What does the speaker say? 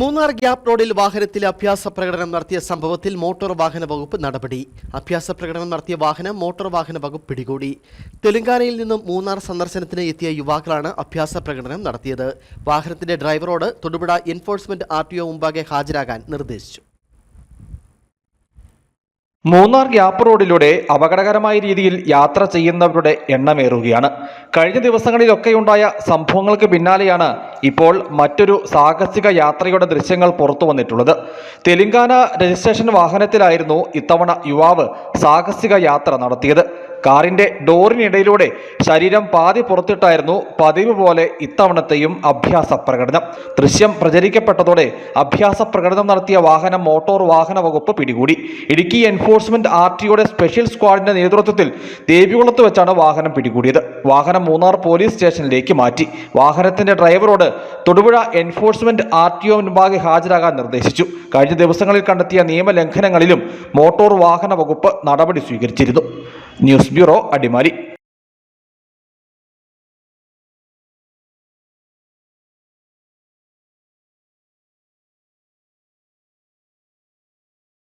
Munnar gap റോഡിൽ വാഹനത്തിൽ അഭ്യാസ പ്രകടനം നടത്തിയ സംഭവത്തിൽ മോട്ടോർ വാഹന വകുപ്പ് നടപടി. അഭ്യാസ പ്രകടനം നടത്തിയ വാഹനം മോട്ടോർ വാഹന വകുപ്പ് പിടികൂടി. തെലങ്കാനയിൽ നിന്നും മൂന്നാർ സന്ദർശനത്തിന് എത്തിയ യുവാക്കളാണ് അഭ്യാസ പ്രകടനം നടത്തിയത്. വാഹനത്തിന്റെ ഡ്രൈവറോട് Thodupuzha enforcement R T O മുമ്പാകെ ഹാജരാകാൻ നിർദ്ദേശിച്ചു. മൂന്നാർ ഗ്യാപ്പ് റോഡിലൂടെ അപകടകരമായ രീതിയിൽ യാത്ര ചെയ്യുന്നവരുടെ എണ്ണമേറുകയാണ്. കഴിഞ്ഞ ദിവസങ്ങളിലൊക്കെയുണ്ടായ സംഭവങ്ങൾക്ക് പിന്നാലെയാണ് ഇപ്പോൾ മറ്റൊരു സാഹസിക യാത്രയുടെ ദൃശ്യങ്ങൾ പുറത്തു വന്നിട്ടുള്ളത്. തെലങ്കാന രജിസ്ട്രേഷൻ വാഹനത്തിലായിരുന്നു ഇത്തവണ യുവാവ് സാഹസിക യാത്ര നടത്തിയത്. കാറിന്റെ ഡോറിനിടയിലൂടെ ശരീരം പാതി പുറത്തിട്ടായിരുന്നു പതിവ് പോലെ ഇത്തവണത്തെയും അഭ്യാസ പ്രകടനം. ദൃശ്യം പ്രചരിക്കപ്പെട്ടതോടെ അഭ്യാസ പ്രകടനം നടത്തിയ വാഹനം മോട്ടോർ വാഹന വകുപ്പ് പിടികൂടി. ഇടുക്കി എൻഫോഴ്സ്മെന്റ് ആർ ടിയുടെ സ്പെഷ്യൽ സ്ക്വാഡിന്റെ നേതൃത്വത്തിൽ ദേവികുളത്ത് വെച്ചാണ് വാഹനം പിടികൂടിയത്. വാഹനം മൂന്നാർ പോലീസ് സ്റ്റേഷനിലേക്ക് മാറ്റി. വാഹനത്തിന്റെ ഡ്രൈവറോട് Thodupuzha enforcement R T O മുൻപാകെ ഹാജരാകാൻ നിർദ്ദേശിച്ചു. കഴിഞ്ഞ ദിവസങ്ങളിൽ കണ്ടെത്തിയ നിയമലംഘനങ്ങളിലും മോട്ടോർ വാഹന വകുപ്പ് നടപടി സ്വീകരിച്ചിരുന്നു. News bureau Adimali.